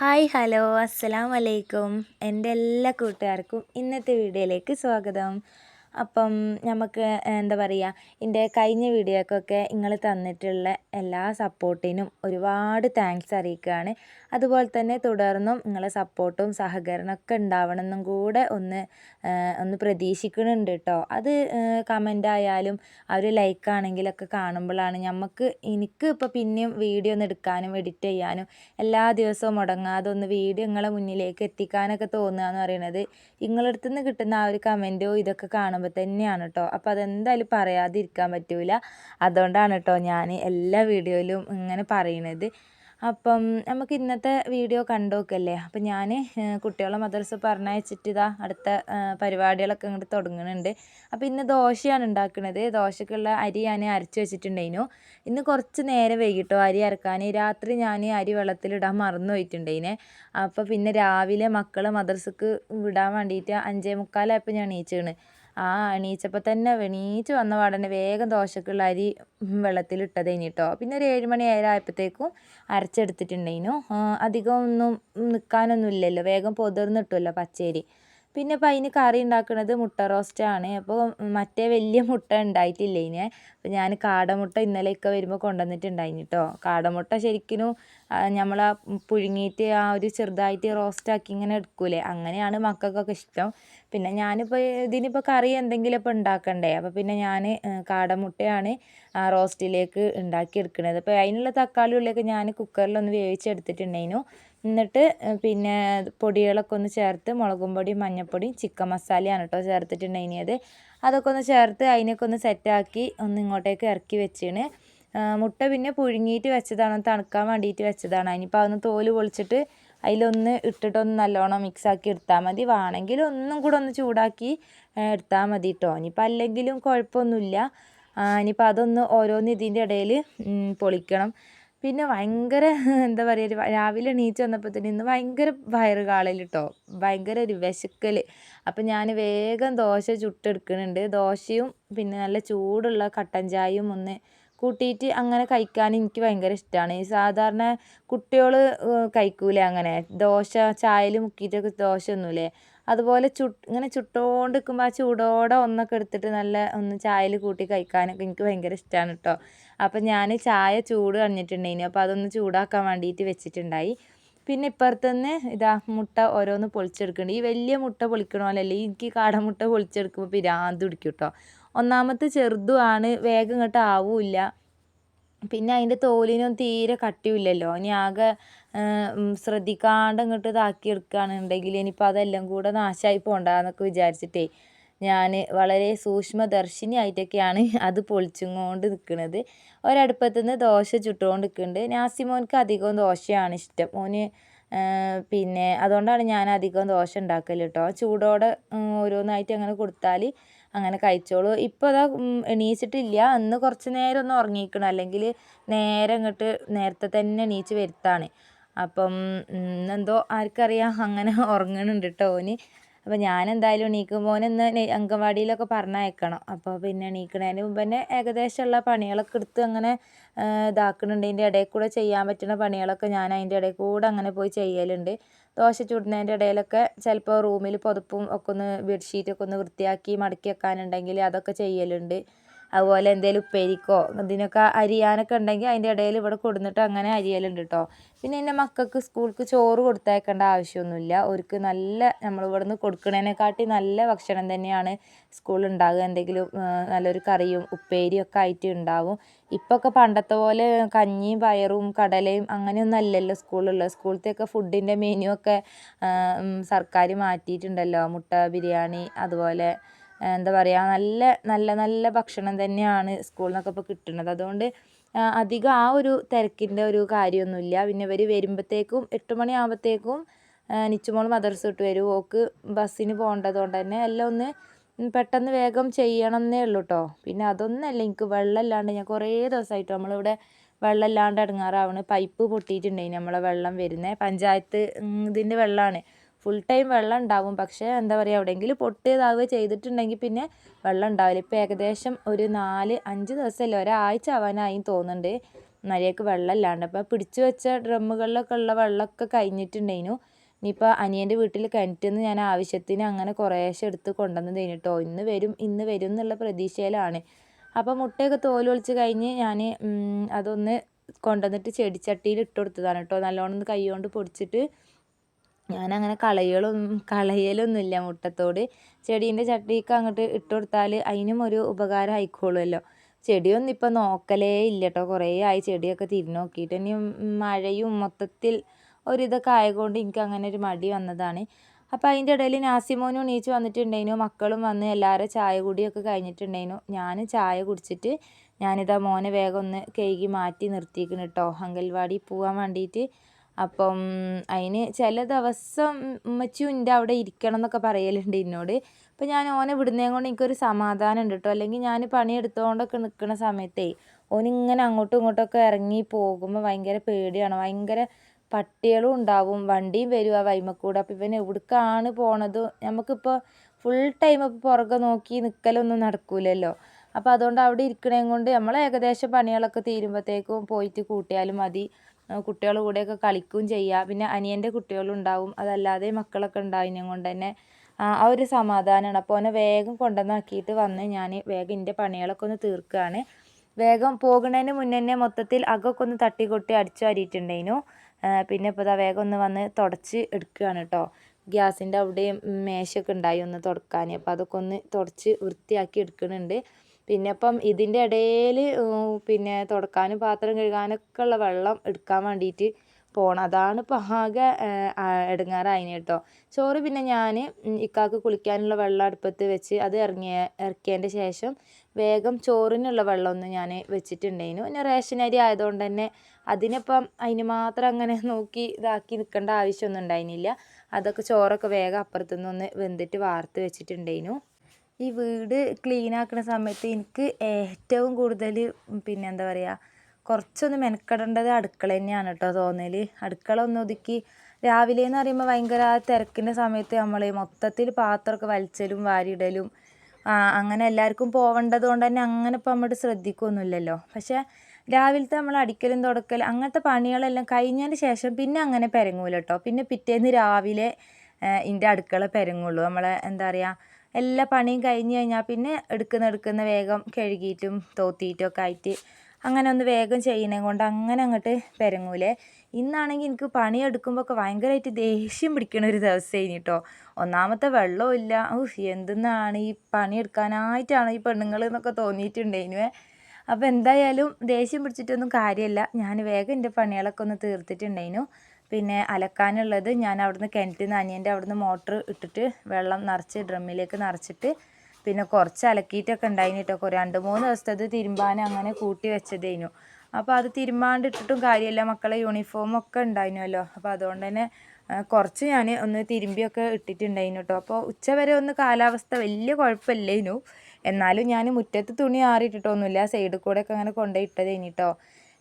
Hi hello അസ്സലാം വലൈക്കും എന്റെ എല്ലാ കൂട്ടുകാർക്കും ഇന്നത്തെ വീഡിയോയിലേക്ക് സ്വാഗതം. അപ്പം നമുക്ക് എന്താ പറയുക എന്റെ കഴിഞ്ഞ വീഡിയോക്കൊക്കെ നിങ്ങൾ തന്നിട്ടുള്ള എല്ലാ സപ്പോർട്ടിനും ഒരുപാട് താങ്ക്സ് അറിയിക്കുകയാണ് അതുപോലെ തന്നെ തുടർന്നും നിങ്ങളെ സപ്പോർട്ടും സഹകരണമൊക്കെ ഉണ്ടാവണമെന്നും കൂടെ ഒന്ന് ഒന്ന് പ്രതീക്ഷിക്കുന്നുണ്ട് കേട്ടോ അത് കമന്റ് ആയാലും ആ ഒരു ലൈക്ക് ആണെങ്കിലൊക്കെ കാണുമ്പോഴാണ് നമുക്ക് എനിക്ക് ഇപ്പോൾ പിന്നെയും വീഡിയോ ഒന്ന് എടുക്കാനും എഡിറ്റ് ചെയ്യാനും എല്ലാ ദിവസവും മുടങ്ങാതെ ഒന്ന് വീഡിയോ നിങ്ങളെ മുന്നിലേക്ക് എത്തിക്കാനൊക്കെ തോന്നുക എന്ന് പറയുന്നത് നിങ്ങളടുത്തുനിന്ന് കിട്ടുന്ന ആ ഒരു കമന്റോ ഇതൊക്കെ കാണുമ്പോൾ കാണുമ്പോൾ തന്നെയാണ് കേട്ടോ അപ്പോൾ അതെന്തായാലും പറയാതിരിക്കാൻ പറ്റില്ല അതുകൊണ്ടാണ് കേട്ടോ ഞാൻ എല്ലാ വീഡിയോയിലും ഇങ്ങനെ പറയണത്. അപ്പം നമുക്ക് ഇന്നത്തെ വീഡിയോ കണ്ടു നോക്കല്ലേ? അപ്പം ഞാൻ കുട്ടികളെ മദ്രസ പറഞ്ഞയച്ചിട്ട് ഇതാ അടുത്ത പരിപാടികളൊക്കെ ഇങ്ങോട്ട് തുടങ്ങുന്നുണ്ട് അപ്പം ഇന്ന് ദോശയാണ് ഉണ്ടാക്കുന്നത് ദോശക്കുള്ള അരി ഞാൻ അരച്ച് വെച്ചിട്ടുണ്ടായിരുന്നു ഇന്ന് കുറച്ച് നേരം വൈകിട്ടോ അരി അരക്കാൻ രാത്രി ഞാൻ അരി വെള്ളത്തിലിടാൻ മറന്നു പോയിട്ടുണ്ടായിനെ. അപ്പോൾ പിന്നെ രാവിലെ മക്കൾ മദ്രസക്ക് വിടാൻ വേണ്ടിയിട്ട് അഞ്ചേ മുക്കാലായപ്പോൾ ഞാൻ എണീച്ചാണ്. ആ എണീച്ചപ്പോൾ തന്നെ എണീച്ച് വന്ന പാടന്നെ വേഗം ദോശക്കുള്ള അരി വെള്ളത്തിലിട്ടതേനി കേട്ടോ പിന്നെ ഒരു ഏഴ് മണി അരച്ചെടുത്തിട്ടുണ്ടായിനു. അധികം ഒന്നും നിൽക്കാനൊന്നും ഇല്ലല്ലോ വേഗം പൊതിർന്നിട്ടുമല്ലോ പച്ചരി. പിന്നെ ഇപ്പോൾ അതിന് കറി ഉണ്ടാക്കുന്നത് മുട്ട റോസ്റ്റാണ് അപ്പോൾ മറ്റേ വലിയ മുട്ട ഉണ്ടായിട്ടില്ല ഇനി? അപ്പോൾ ഞാൻ കാടമുട്ട ഇന്നലെയൊക്കെ വരുമ്പോൾ കൊണ്ടുവന്നിട്ടുണ്ടായിന് കേട്ടോ കാടമുട്ട ശരിക്കും നമ്മൾ ആ പുഴുങ്ങിയിട്ട് ആ ഒരു ചെറുതായിട്ട് റോസ്റ്റാക്കി ഇങ്ങനെ എടുക്കൂലേ? അങ്ങനെയാണ് മക്കൾക്കൊക്കെ ഇഷ്ടം. പിന്നെ ഞാനിപ്പോൾ ഇതിനിപ്പോൾ കറി എന്തെങ്കിലുമൊക്കെ ഉണ്ടാക്കണ്ടേ? അപ്പോൾ പിന്നെ ഞാൻ കാടമുട്ടയാണ് റോസ്റ്റിലേക്ക് ഉണ്ടാക്കി എടുക്കുന്നത് അപ്പോൾ അതിനുള്ള തക്കാളി ഉള്ളിയൊക്കെ ഞാൻ കുക്കറിലൊന്ന് വേവിച്ചെടുത്തിട്ടുണ്ടായിരുന്നു. എന്നിട്ട് പിന്നെ പൊടികളൊക്കെ ഒന്ന് ചേർത്ത് മുളകും പൊടിയും മഞ്ഞൾപ്പൊടിയും ചിക്കൻ മസാലയാണ് കേട്ടോ ചേർത്തിട്ടുണ്ടായിരുന്നത്. അതൊക്കെ ഒന്ന് ചേർത്ത് അതിനൊക്കെ ഒന്ന് സെറ്റാക്കി ഒന്ന് ഇങ്ങോട്ടേക്ക് ഇറക്കി വെച്ചാണ്. മുട്ട പിന്നെ പുഴുങ്ങിയിട്ട് വെച്ചതാണ്. തണുക്കാൻ വേണ്ടിയിട്ട് വെച്ചതാണ്. അതിനിപ്പോൾ അതൊന്ന് തോൽ പൊളിച്ചിട്ട് അതിലൊന്ന് ഇട്ടിട്ടൊന്ന് നല്ലോണം മിക്സാക്കി എടുത്താൽ മതി. വേണമെങ്കിൽ ഒന്നും കൂടെ ഒന്ന് ചൂടാക്കി എടുത്താൽ മതി കേട്ടോ ഇനിയിപ്പോൾ അല്ലെങ്കിലും കുഴപ്പമൊന്നുമില്ല. ഇനിയിപ്പോൾ അതൊന്ന് ഓരോന്ന് ഇതിന്റെ ഇടയിൽ പൊളിക്കണം. പിന്നെ ഭയങ്കര എന്താ പറയുക രാവിലെ എണീച്ച് വന്നപ്പോഴത്തേന് ഇന്ന് ഭയങ്കര വയറ് കാളൽ കേട്ടോ ഭയങ്കര ഒരു വിശക്കൽ അപ്പം ഞാൻ വേഗം ദോശ ചുട്ടെടുക്കുന്നുണ്ട് ദോശയും പിന്നെ നല്ല ചൂടുള്ള കട്ടൻ ചായയും ഒന്ന് കൂട്ടിയിട്ട് അങ്ങനെ കഴിക്കാൻ എനിക്ക് ഭയങ്കര ഇഷ്ടമാണ് ഈ സാധാരണ കുട്ടികൾ കഴിക്കൂലേ അങ്ങനെ. ദോശ ചായയിൽ മുക്കിയിട്ടൊക്കെ ദോശ ഒന്നുമില്ലേ അതുപോലെ ചുട്ട് ഇങ്ങനെ ചുട്ടുകൊണ്ട് നിൽക്കുമ്പോൾ ആ ചൂടോടെ ഒന്നൊക്കെ എടുത്തിട്ട് നല്ല ഒന്ന് ചായയിൽ കൂട്ടി കഴിക്കാനൊക്കെ എനിക്ക് ഭയങ്കര ഇഷ്ടമാണ് കേട്ടോ അപ്പം ഞാൻ ചായ ചൂട് കളഞ്ഞിട്ടുണ്ടായിനി. അപ്പോൾ അതൊന്ന് ചൂടാക്കാൻ വേണ്ടിയിട്ട് വെച്ചിട്ടുണ്ടായി. പിന്നെ ഇപ്പുറത്തുനിന്ന് ഇതാ മുട്ട ഓരോന്ന് പൊളിച്ചെടുക്കുന്നുണ്ട് ഈ വലിയ മുട്ട പൊളിക്കണമല്ലോ എനിക്ക് കാടമുട്ട പൊളിച്ചെടുക്കുമ്പോൾ പിരാന്ത് പിടിക്കും കേട്ടോ ഒന്നാമത്തെ ചെറുതുമാണ്. വേഗം ഇങ്ങോട്ട് ആവില്ല. പിന്നെ അതിന്റെ തോലിനും തീരെ കട്ടിയില്ലല്ലോ ഇനി ആകെ ശ്രദ്ധിക്കാണ്ട് ഇങ്ങോട്ട് ഇതാക്കി എടുക്കുകയാണെന്നുണ്ടെങ്കിൽ ഇനിയിപ്പോൾ അതെല്ലാം കൂടെ നാശമായി പോകണ്ടെന്നൊക്കെ വിചാരിച്ചിട്ടേ ഞാൻ വളരെ സൂക്ഷ്മദർശിനിയായിട്ടൊക്കെയാണ് അത് പൊളിച്ചുകൊണ്ട് നിൽക്കുന്നത് ഒരടുപ്പത്ത് നിന്ന് ദോശ ചുട്ടുകൊണ്ട് നിൽക്കുന്നുണ്ട് നാസിമോൻക്ക് അധികവും ദോശയാണ് ഇഷ്ടം. ഓന് പിന്നെ അതുകൊണ്ടാണ് ഞാൻ അധികം ദോശ ഉണ്ടാക്കൽ കേട്ടോ ചൂടോടെ ഓരോന്നായിട്ട് അങ്ങനെ കൊടുത്താൽ അങ്ങനെ കഴിച്ചോളൂ. ഇപ്പോൾ അതാ എണീച്ചിട്ടില്ല. അന്ന് കുറച്ച് നേരം ഒന്ന് ഉറങ്ങിയിരിക്കണം അല്ലെങ്കിൽ നേരെ ഇങ്ങോട്ട് നേരത്തെ തന്നെ എണീച്ച് വരുത്താണ്. അപ്പം എന്തോ ആർക്കറിയാം. അങ്ങനെ ഉറങ്ങണുണ്ട് കേട്ടോ ഓന്. അപ്പം ഞാൻ എന്തായാലും എണീക്കുമ്പോൾ ഓനൊന്ന് അംഗൻവാടിയിലൊക്കെ പറഞ്ഞയക്കണം. അപ്പോൾ പിന്നെ എണീക്കണതിന് മുമ്പ് തന്നെ ഏകദേശമുള്ള പണികളൊക്കെ എടുത്ത് അങ്ങനെ ഇതാക്കുന്നുണ്ട് ഇതിന്റെ ഇടയിൽ കൂടെ ചെയ്യാൻ പറ്റുന്ന പണികളൊക്കെ ഞാൻ അതിന്റെ ഇടയിൽ കൂടെ അങ്ങനെ പോയി ചെയ്യലുണ്ട്. ദോശ ചുടുന്നതിന്റെ ഇടയിലൊക്കെ ചിലപ്പോൾ റൂമിൽ പുതപ്പും ഒക്കെ ഒന്ന് ബെഡ്ഷീറ്റൊക്കെ ഒന്ന് വൃത്തിയാക്കി മടക്കി വെക്കാനുണ്ടെങ്കിൽ അതൊക്കെ ചെയ്യലുണ്ട്. അതുപോലെ എന്തെങ്കിലും ഉപ്പേരിക്കോ ഇതിനൊക്കെ അരിയാനൊക്കെ ഉണ്ടെങ്കിൽ അതിന്റെ ഇടയിൽ ഇവിടെ കൊടുന്നിട്ട് അങ്ങനെ അരിയലുണ്ട് കേട്ടോ പിന്നെ എന്റെ മക്കൾക്ക് സ്കൂൾക്ക് ചോറ് കൊടുത്തയക്കേണ്ട ആവശ്യമൊന്നുമില്ല. അവർക്ക് നല്ല നമ്മൾ ഇവിടുന്ന് കൊടുക്കുന്നതിനെക്കാട്ടി നല്ല ഭക്ഷണം തന്നെയാണ് സ്കൂളിൽ ഉണ്ടാകുക. എന്തെങ്കിലും നല്ലൊരു കറിയും ഉപ്പേരിയും ഒക്കെ ആയിട്ട് ഉണ്ടാവും. ഇപ്പോൾ ഒക്കെ പണ്ടത്തെ പോലെ കഞ്ഞിയും പയറും കടലയും അങ്ങനെയൊന്നും അല്ലല്ലോ സ്കൂളിലുള്ളത്. സ്കൂളത്തെയൊക്കെ ഫുഡിന്റെ മെനു ഒക്കെ സർക്കാർ മാറ്റിയിട്ടുണ്ടല്ലോ. മുട്ട ബിരിയാണി അതുപോലെ എന്താ പറയുക നല്ല നല്ല നല്ല ഭക്ഷണം തന്നെയാണ് സ്കൂളിൽ നിന്നൊക്കെ ഇപ്പോൾ കിട്ടുന്നത് അതുകൊണ്ട് അധികം ആ ഒരു തിരക്കിന്റെ ഒരു കാര്യമൊന്നുമില്ല. പിന്നെ ഇവർ വരുമ്പോഴത്തേക്കും എട്ട് മണിയാകുമ്പോഴത്തേക്കും നിച്ചുമോൾ മദർസ് വിട്ട് വരും. ഓക്ക് ബസ്സിന് പോകേണ്ടത് കൊണ്ട് തന്നെ എല്ലാം ഒന്ന് പെട്ടെന്ന് വേഗം ചെയ്യണം എന്നേ ഉള്ളൂ കേട്ടോ പിന്നെ അതൊന്നുമല്ല എനിക്ക് വെള്ളമില്ലാണ്ട് ഞാൻ കുറേ ദിവസമായിട്ട് നമ്മളിവിടെ വെള്ളമില്ലാണ്ട് ഇടങ്ങാറാവണ്. പൈപ്പ് പൊട്ടിയിട്ടുണ്ടായി നമ്മളെ വെള്ളം വരുന്നത് പഞ്ചായത്ത് ഇതിന്റെ വെള്ളമാണ് ഫുൾ ടൈം വെള്ളം ഉണ്ടാവും. പക്ഷേ എന്താ പറയുക എവിടെയെങ്കിലും പൊട്ടിയതാവുക ചെയ്തിട്ടുണ്ടെങ്കിൽ പിന്നെ വെള്ളം ഉണ്ടാവില്ല. ഇപ്പോൾ ഏകദേശം ഒരു നാല് അഞ്ച് ദിവസമല്ല ഒരാഴ്ച ആവാനായി തോന്നുന്നുണ്ട്. മര്യാദയ്ക്ക് വെള്ളം ഇല്ലാണ്ട് അപ്പോൾ പിടിച്ചു വെച്ച ഡ്രമ്മുകളിലൊക്കെ ഉള്ള വെള്ളമൊക്കെ കഴിഞ്ഞിട്ടുണ്ടായിരുന്നു. ഇനിയിപ്പോൾ അനിയന്റെ വീട്ടിൽ കിണറ്റിൽ നിന്ന് ഞാൻ ആവശ്യത്തിന് അങ്ങനെ കുറേശ്ശെ എടുത്ത് കൊണ്ടുവന്നത് കേട്ടോ ഇന്ന് വരും ഇന്ന് വരും എന്നുള്ള പ്രതീക്ഷയിലാണ്. അപ്പോൾ മുട്ടയൊക്കെ തോൽ ഒളിച്ച് കഴിഞ്ഞ് ഞാൻ അതൊന്ന് കൊണ്ടുവന്നിട്ട് ചെടിച്ചട്ടിയിൽ ഇട്ട് കൊടുത്തതാണ് കേട്ടോ നല്ലോണം ഒന്ന് കൈ കൊണ്ട് പൊടിച്ചിട്ട് ഞാനങ്ങനെ കളയലൊന്നും കളയലൊന്നുമില്ല മുട്ടത്തോട്. ചെടീന്റെ ചട്ടിക്ക് അങ്ങോട്ട് ഇട്ട് കൊടുത്താൽ അതിനും ഒരു ഉപകാരം ആയിക്കോളുമല്ലോ. ചെടിയൊന്നും ഇപ്പം നോക്കലേ ഇല്ല കേട്ടോ കുറേ ആയി ചെടിയൊക്കെ തിരി നോക്കിയിട്ട്. ഇനി മഴയും മൊത്തത്തിൽ ഒരിതൊക്കെ ആയതുകൊണ്ട് എനിക്ക് അങ്ങനെ ഒരു മടി വന്നതാണ്. അപ്പോൾ അതിന്റെ ഇടയിൽ നാസിമോനും എണീച്ച് വന്നിട്ടുണ്ടായിരുന്നു. മക്കളും വന്ന് എല്ലാവരും ചായ കുടിയൊക്കെ കഴിഞ്ഞിട്ടുണ്ടായിരുന്നു. ഞാൻ ചായ കുടിച്ചിട്ട് ഞാനിതാ മോനെ വേഗം ഒന്ന് കഴുകി മാറ്റി നിർത്തിയിരിക്കുന്നു കേട്ടോ അങ്കൽവാടി പോകാൻ വേണ്ടിയിട്ട് അപ്പം അതിന് ചില ദിവസം ഉമ്മച്ചും എന്റെ അവിടെ ഇരിക്കണം എന്നൊക്കെ പറയലുണ്ട് എന്നോട് അപ്പം ഞാൻ ഓനെ വിടുന്നതും കൊണ്ട് എനിക്കൊരു സമാധാനം ഉണ്ട് കേട്ടോ അല്ലെങ്കിൽ ഞാൻ പണിയെടുത്തുകൊണ്ടൊക്കെ നിൽക്കുന്ന സമയത്തേ ഓനിങ്ങനെ അങ്ങോട്ടും ഇങ്ങോട്ടൊക്കെ ഇറങ്ങി പോകുമ്പോൾ ഭയങ്കര പേടിയാണ്. ഭയങ്കര പട്ടികളും ഉണ്ടാവും. വണ്ടിയും വരും ആ വൈമക്കൂടെ. അപ്പോൾ ഇവൻ എവിടേക്കാണ് പോണത്? നമുക്കിപ്പോൾ ഫുൾ ടൈം ഇപ്പോൾ പുറകെ നോക്കി നിൽക്കലൊന്നും നടക്കൂലല്ലോ. അപ്പോൾ അതുകൊണ്ട് അവിടെ ഇരിക്കണേ കൊണ്ട് നമ്മൾ ഏകദേശം പണികളൊക്കെ തീരുമ്പോഴത്തേക്കും പോയിട്ട് കൂട്ടിയാലും മതി. കുട്ടികളുടെ കൂടെയൊക്കെ കളിക്കുകയും ചെയ്യുക. പിന്നെ അനിയന്റെ കുട്ടികളുണ്ടാവും. അതല്ലാതെ മക്കളൊക്കെ ഉണ്ടായതിനെ കൊണ്ട് തന്നെ ആ ഒരു സമാധാനമാണ് അപ്പോൾ അവനെ വേഗം കൊണ്ടുവന്നാക്കിയിട്ട് വന്ന് ഞാൻ വേഗം എന്റെ പണികളൊക്കെ ഒന്ന് തീർക്കുകയാണ്. വേഗം പോകുന്നതിന് മുന്നേ മൊത്തത്തിൽ അകമൊക്കെ ഒന്ന് തട്ടിക്കൊട്ടി അടിച്ചു വാരിയിട്ടുണ്ടായിരുന്നു പിന്നെ ഇപ്പോൾ ഇതാ വേഗം ഒന്ന് വന്ന് തുടച്ച് എടുക്കുകയാണ് കേട്ടോ ഗ്യാസിന്റെ അവിടെയും മേശയൊക്കെ ഉണ്ടായി ഒന്ന് തുടക്കാൻ. അപ്പോൾ അതൊക്കെ ഒന്ന് തുടച്ച് വൃത്തിയാക്കി എടുക്കുന്നുണ്ട്. പിന്നെ ഇപ്പം ഇതിന്റെ ഇടയിൽ പിന്നെ തുടക്കാനും പാത്രം കഴുകാനൊക്കെ ഉള്ള വെള്ളം എടുക്കാൻ വേണ്ടിയിട്ട് പോകണം അതാണ് ഇപ്പോൾ ആകെ ഇടങ്ങാറായിന് കേട്ടോ. ചോറ് പിന്നെ ഞാൻ ഇക്കാക്ക് കുളിക്കാനുള്ള വെള്ളം അടുപ്പത്ത് വെച്ച് അത് ഇറങ്ങിയ ഇറക്കിയതിന്റെ ശേഷം വേഗം ചോറിനുള്ള വെള്ളമൊന്നും ഞാൻ വെച്ചിട്ടുണ്ടായിരുന്നു. പിന്നെ റേഷൻ അരി ആയതുകൊണ്ട് തന്നെ അതിനിപ്പം അതിന് മാത്രം അങ്ങനെ നോക്കി ഇതാക്കി നിൽക്കേണ്ട ആവശ്യമൊന്നും ഉണ്ടായിരുന്നില്ല. അതൊക്കെ ചോറൊക്കെ വേഗം അപ്പുറത്തുനിന്ന് ഒന്ന് വെന്തിട്ട് വാർത്ത് വെച്ചിട്ടുണ്ടായിരുന്നു. ഈ വീട് ക്ലീൻ ആക്കുന്ന സമയത്ത് എനിക്ക് ഏറ്റവും കൂടുതൽ പിന്നെ എന്താ പറയുക കുറച്ചൊന്ന് മെനക്കെടേണ്ടത് അടുക്കള തന്നെയാണ് കേട്ടോ തോന്നൽ അടുക്കള ഒന്ന് ഒതുക്കി രാവിലെ എന്ന് പറയുമ്പോൾ ഭയങ്കര തിരക്കിന്റെ സമയത്ത് നമ്മൾ മൊത്തത്തിൽ പാത്രമൊക്കെ വലിച്ചലും വാരിയിടലും അങ്ങനെ എല്ലാവർക്കും പോവേണ്ടത് കൊണ്ട് തന്നെ അങ്ങനെ ഇപ്പം നമ്മൾ ശ്രദ്ധിക്കുകയൊന്നുമില്ലല്ലോ പക്ഷേ രാവിലത്തെ നമ്മൾ അടിക്കലും തുടക്കൽ അങ്ങനത്തെ പണികളെല്ലാം കഴിഞ്ഞതിന് ശേഷം പിന്നെ അങ്ങനെ പെരങ്ങൂല കേട്ടോ പിന്നെ പിറ്റേന്ന് രാവിലെ ഇതിന്റെ അടുക്കള പെരങ്ങുള്ളൂ. നമ്മളെ എന്താ പറയുക എല്ലാ പണിയും കഴിഞ്ഞ് കഴിഞ്ഞാൽ പിന്നെ എടുക്കുന്ന എടുക്കുന്ന വേഗം കഴുകിയിട്ടും തോത്തിയിട്ടും ഒക്കെ ആയിട്ട് അങ്ങനെ ഒന്ന് വേഗം ചെയ്യുന്നത് കൊണ്ട് അങ്ങനെ അങ്ങോട്ട് പെരങ്ങൂലേ. ഇന്നാണെങ്കിൽ എനിക്ക് പണിയെടുക്കുമ്പോൾ ഒക്കെ ഭയങ്കരമായിട്ട് ദേഷ്യം പിടിക്കണ ഒരു ദിവസം കേട്ടോ ഒന്നാമത്തെ വെള്ളവും ഇല്ല. ഊഹ് എന്തെന്നാണ് ഈ പണിയെടുക്കാനായിട്ടാണ് ഈ പെണ്ണുങ്ങൾ എന്നൊക്കെ തോന്നിയിട്ടുണ്ടായിനുവേ അപ്പോൾ എന്തായാലും ദേഷ്യം പിടിച്ചിട്ടൊന്നും കാര്യമല്ല ഞാൻ വേഗം എന്റെ പണികളൊക്കെ ഒന്ന് തീർത്തിട്ടുണ്ടായിരുന്നു പിന്നെ അലക്കാനുള്ളത് ഞാൻ അവിടുന്ന് കിണറ്റിൽ നിന്ന് അനിയന്റെ അവിടുന്ന് മോട്ടർ ഇട്ടിട്ട് വെള്ളം നിറച്ച് ഡ്രമ്മിലേക്ക് നിറച്ചിട്ട് പിന്നെ കുറച്ച് അലക്കിയിട്ടൊക്കെ ഉണ്ടായിന് കേട്ടോ രണ്ട് മൂന്ന് ദിവസത്തത് തിരുമ്പാൻ അങ്ങനെ കൂട്ടി വെച്ചതേനു. അപ്പോൾ അത് തിരുമ്പാണ്ട് ഇട്ടിട്ടും കാര്യമില്ല. മക്കളെ യൂണിഫോം ഒക്കെ ഉണ്ടായിരുന്നല്ലോ അപ്പോൾ അതുകൊണ്ട് തന്നെ കുറച്ച് ഞാൻ ഒന്ന് തിരുമ്പിയൊക്കെ ഇട്ടിട്ടുണ്ടായിരുന്നു കേട്ടോ അപ്പോൾ ഉച്ച വരെ ഒന്ന് കാലാവസ്ഥ വലിയ കുഴപ്പമില്ലേനു. എന്നാലും ഞാൻ മുറ്റത്ത് തുണി ആറിയിട്ടിട്ടൊന്നുമില്ല. സൈഡിൽ കൂടെ ഒക്കെ അങ്ങനെ കൊണ്ടുപോയി ഇട്ടതേനി കേട്ടോ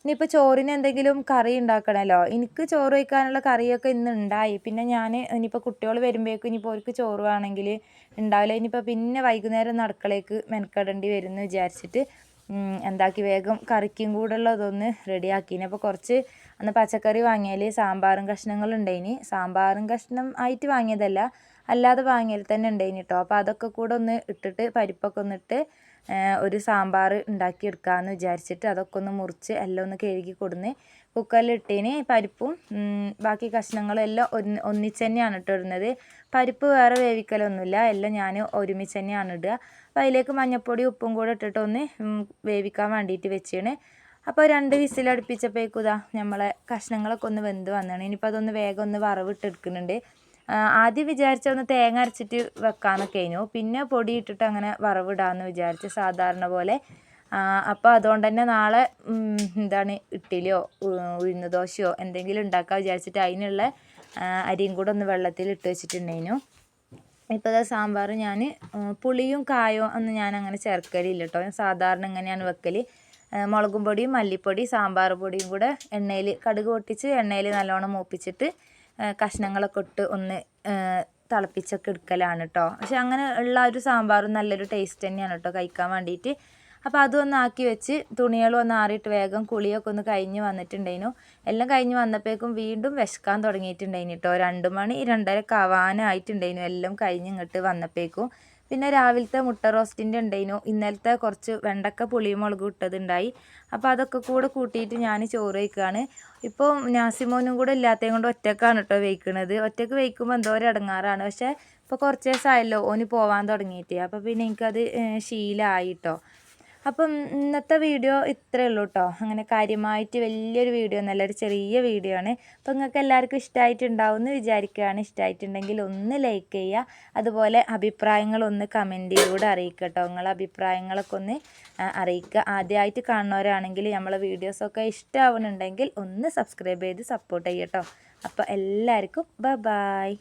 ഇനിയിപ്പോൾ ചോറിന് എന്തെങ്കിലും കറി ഉണ്ടാക്കണമല്ലോ എനിക്ക് ചോറ് വയ്ക്കാനുള്ള കറിയൊക്കെ ഇന്ന് ഉണ്ടായി. പിന്നെ ഞാൻ ഇനിയിപ്പോൾ കുട്ടികൾ വരുമ്പോഴേക്കും ഇനിയിപ്പോൾ അവർക്ക് ചോറ് വേണമെങ്കിൽ ഉണ്ടാവില്ല. ഇനിയിപ്പോൾ പിന്നെ വൈകുന്നേരം ഒന്ന് അടുക്കളയ്ക്ക് മെനക്കെടേണ്ടി വരും എന്ന് വിചാരിച്ചിട്ട് എന്താക്കി വേഗം കറിക്കും കൂടെ ഉള്ളതൊന്ന് റെഡിയാക്കിന് അപ്പോൾ കുറച്ച് അന്ന് പച്ചക്കറി വാങ്ങിയാൽ സാമ്പാറും കഷ്ണങ്ങൾ ഉണ്ടായിന്. സാമ്പാറും കഷ്ണം ആയിട്ട് വാങ്ങിയതല്ല അല്ലാതെ വാങ്ങിയാൽ തന്നെ ഉണ്ടായിന് കേട്ടോ അപ്പോൾ അതൊക്കെ കൂടെ ഒന്ന് ഇട്ടിട്ട് പരിപ്പൊക്കെ ഒന്ന് ഇട്ട് ഒരു സാമ്പാർ ഉണ്ടാക്കിയെടുക്കാമെന്ന് വിചാരിച്ചിട്ട് അതൊക്കെ ഒന്ന് മുറിച്ച് എല്ലാം ഒന്ന് കഴുകി കൊടുന്ന് കുക്കറിലിട്ടതിന് പരിപ്പും ബാക്കി കഷ്ണങ്ങളും എല്ലാം ഒന്ന് ഒന്നിച്ച് തന്നെയാണ് ഇട്ട് ഇടുന്നത്. പരിപ്പ് വേറെ വേവിക്കലൊന്നുമില്ല എല്ലാം ഞാൻ ഒരുമിച്ച് തന്നെയാണ് ഇടുക. അപ്പോൾ അതിലേക്ക് മഞ്ഞൾപ്പൊടി ഉപ്പും കൂടെ ഇട്ടിട്ട് ഒന്ന് വേവിക്കാൻ വേണ്ടിയിട്ട് വെച്ചാണ്. അപ്പോൾ രണ്ട് വിസിലടുപ്പിച്ചപ്പോഴേക്കും നമ്മളെ കഷ്ണങ്ങളൊക്കെ ഒന്ന് വെന്ത് വന്നതാണ് ഇനിയിപ്പോൾ അതൊന്ന് വേഗം ഒന്ന് വറവിട്ടെടുക്കുന്നുണ്ട് ആദ്യം വിചാരിച്ച ഒന്ന് തേങ്ങ അരച്ചിട്ട് വെക്കാമെന്നൊക്കെ കഴിഞ്ഞു പിന്നെ പൊടി ഇട്ടിട്ട് അങ്ങനെ വറവിടാമെന്ന് വിചാരിച്ച് സാധാരണ പോലെ. അപ്പോൾ അതുകൊണ്ട് തന്നെ നാളെ എന്താണ് ഇഡ്ഡലിയോ ഉഴുന്ന് ദോശയോ എന്തെങ്കിലും ഉണ്ടാക്കാൻ വിചാരിച്ചിട്ട് അതിനുള്ള അരിയും കൂടെ ഒന്ന് വെള്ളത്തിൽ ഇട്ട് വെച്ചിട്ടുണ്ടായിരുന്നു. ഇപ്പോൾ ഇതാ സാമ്പാർ ഞാൻ പുളിയും കായോ ഒന്നും ഞാൻ അങ്ങനെ ചേർക്കലില്ല കേട്ടോ ഞാൻ സാധാരണ ഇങ്ങനെയാണ് വെക്കൽ മുളകും പൊടിയും മല്ലിപ്പൊടി സാമ്പാർ പൊടിയും കൂടെ എണ്ണയിൽ കടുക് പൊട്ടിച്ച് എണ്ണയിൽ നല്ലോണം മൂപ്പിച്ചിട്ട് കഷ്ണങ്ങളൊക്കെ ഇട്ട് ഒന്ന് തിളപ്പിച്ചൊക്കെ എടുക്കലാണ് കേട്ടോ പക്ഷെ അങ്ങനെ ഉള്ള ഒരു സാമ്പാറും നല്ലൊരു ടേസ്റ്റ് തന്നെയാണ് കേട്ടോ കഴിക്കാൻ വേണ്ടിയിട്ട് അപ്പോൾ അതൊന്ന് ആക്കി വെച്ച് തുണികളും ഒന്ന് ആറിയിട്ട് വേഗം കുളിയൊക്കെ ഒന്ന് കഴിഞ്ഞ് വന്നിട്ടുണ്ടായിരുന്നു എല്ലാം കഴിഞ്ഞ് വന്നപ്പോഴേക്കും വീണ്ടും വിശക്കാൻ തുടങ്ങിയിട്ടുണ്ടായിന് കേട്ടോ രണ്ട് മണി രണ്ടരക്ക് ആവാനായിട്ടുണ്ടായിരുന്നു എല്ലാം കഴിഞ്ഞ് ഇങ്ങോട്ട് വന്നപ്പോഴേക്കും പിന്നെ രാവിലത്തെ മുട്ട റോസ്റ്റിന്റെ ഉണ്ടായിരുന്നു. ഇന്നലത്തെ കുറച്ച് വെണ്ടക്ക പുളിമുളക് മുളകും ഇട്ടതുണ്ടായി. അപ്പോൾ അതൊക്കെ കൂടെ കൂട്ടിയിട്ട് ഞാൻ ചോറ് വയ്ക്കുകയാണ് ഇപ്പോൾ നാസിമോനും കൂടെ ഇല്ലാത്തതും കൊണ്ട് ഒറ്റക്കാണ് കേട്ടോ വയ്ക്കുന്നത് ഒറ്റയ്ക്ക് വയ്ക്കുമ്പോൾ എന്തോ ഒരു പക്ഷേ ഇപ്പോൾ കുറച്ച് ദിവസമായല്ലോ ഓന് പോവാൻ തുടങ്ങിയിട്ട്. അപ്പോൾ പിന്നെ എനിക്കത് ശീലമായി കേട്ടോ അപ്പം ഇന്നത്തെ വീഡിയോ ഇത്രയേ ഉള്ളൂ കേട്ടോ അങ്ങനെ കാര്യമായിട്ട് വലിയൊരു വീഡിയോ എന്നല്ല ഒരു ചെറിയ വീഡിയോ ആണ്. അപ്പോൾ നിങ്ങൾക്ക് എല്ലാവർക്കും ഇഷ്ടമായിട്ടുണ്ടാവും എന്ന് വിചാരിക്കുകയാണ്. ഇഷ്ടമായിട്ടുണ്ടെങ്കിൽ ഒന്ന് ലൈക്ക് ചെയ്യുക. അതുപോലെ അഭിപ്രായങ്ങളൊന്ന് കമന്റിലൂടെ അറിയിക്കുക കേട്ടോ നിങ്ങളെ അഭിപ്രായങ്ങളൊക്കെ ഒന്ന് അറിയിക്കുക. ആദ്യമായിട്ട് കാണുന്നവരാണെങ്കിൽ നമ്മളെ വീഡിയോസൊക്കെ ഇഷ്ടമാവുന്നുണ്ടെങ്കിൽ ഒന്ന് സബ്സ്ക്രൈബ് ചെയ്ത് സപ്പോർട്ട് ചെയ്യട്ടോ അപ്പോൾ എല്ലാവർക്കും ബ ബായ്